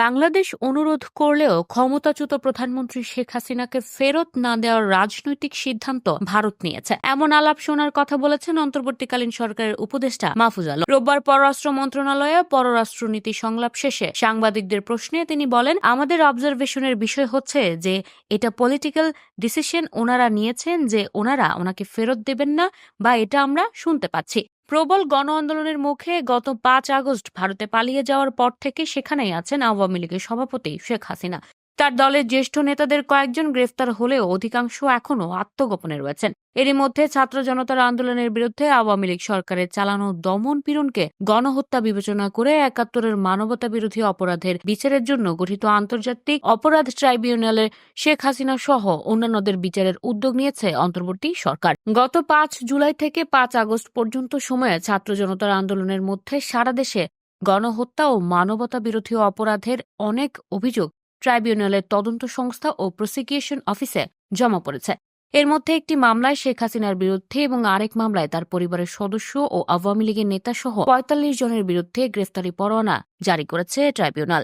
বাংলাদেশ অনুরোধ করলেও ক্ষমতাচ্যুত প্রধানমন্ত্রী শেখ হাসিনাকে ফেরত না দেওয়ার রাজনৈতিক সিদ্ধান্ত ভারত নিয়েছে। এমন আলাপ শোনার কথা বলেছেন অন্তর্বর্তীকালীন সরকারের উপদেষ্টা মাহফুজ আলম। রোববার পররাষ্ট্র মন্ত্রণালয়ে পররাষ্ট্রনীতি সংলাপ শেষে সাংবাদিকদের প্রশ্নে তিনি বলেন, আমাদের অবজারভেশনের বিষয় হচ্ছে যে এটা পলিটিক্যাল ডিসিশন ওনারা নিয়েছেন যে ওনারা ওনাকে ফেরত দেবেন না বা এটা আমরা শুনতে পাচ্ছি। প্রবল গণ আন্দোলনের মুখে গত পাঁচ আগস্ট ভারতে পালিয়ে যাওয়ার পর থেকে সেখানেই আছেন আওয়ামী লীগের সভাপতি শেখ হাসিনা। তার দলের জ্যেষ্ঠ নেতাদের কয়েকজন গ্রেফতার হলেও অধিকাংশ এখনও আত্মগোপনে রয়েছেন। এরই মধ্যে ছাত্র জনতার আন্দোলনের বিরুদ্ধে আওয়ামী লীগ সরকারের চালানো দমন পীড়নকে গণহত্যা বিবেচনা করে একাত্তরের মানবতা বিরোধী অপরাধের বিচারের জন্য গঠিত আন্তর্জাতিক অপরাধ ট্রাইব্যুনালের শেখ হাসিনা সহ অন্যান্যদের বিচারের উদ্যোগ নিয়েছে অন্তর্বর্তী সরকার। গত পাঁচ জুলাই থেকে পাঁচ আগস্ট পর্যন্ত সময়ে ছাত্র জনতার আন্দোলনের মধ্যে সারা দেশে গণহত্যা ও মানবতা বিরোধী অপরাধের অনেক অভিযোগ ট্রাইব্যুনালের তদন্ত সংস্থা ও প্রসিকিউশন অফিসে জমা পড়েছে। এর মধ্যে একটি মামলায় শেখ হাসিনার বিরুদ্ধে এবং আরেক মামলায় তার পরিবারের সদস্য ও আওয়ামী লীগের নেতা সহ পঁয়তাল্লিশ জনের বিরুদ্ধে গ্রেফতারি পরোয়ানা জারি করেছে ট্রাইব্যুনাল।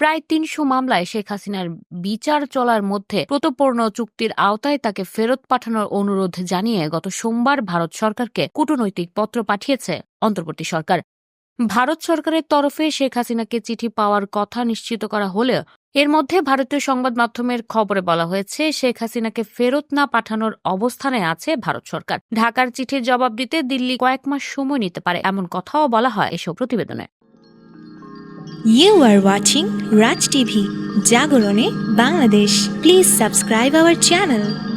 প্রায় তিনশো মামলায় শেখ হাসিনার বিচার চলার মধ্যে প্রতপূর্ণ চুক্তির আওতায় তাকে ফেরত পাঠানোর অনুরোধ জানিয়ে গত সোমবার ভারত সরকারকে কূটনৈতিক পত্র পাঠিয়েছে অন্তর্বর্তী সরকার। ভারত সরকারের তরফে শেখ হাসিনাকে চিঠি পাওয়ার কথা নিশ্চিত করা হলেও এর মধ্যে ভারতীয় সংবাদ মাধ্যমের খবরে বলা হয়েছে, শেখ হাসিনাকে ফেরত না পাঠানোর অবস্থানে আছে ভারত সরকার। ঢাকার চিঠির জবাব দিতে দিল্লি কয়েক মাস সময় নিতে পারে এমন কথাও বলা হয় এসব প্রতিবেদনে। You are watching Raj TV জাগরণে Bangladesh please subscribe our channel.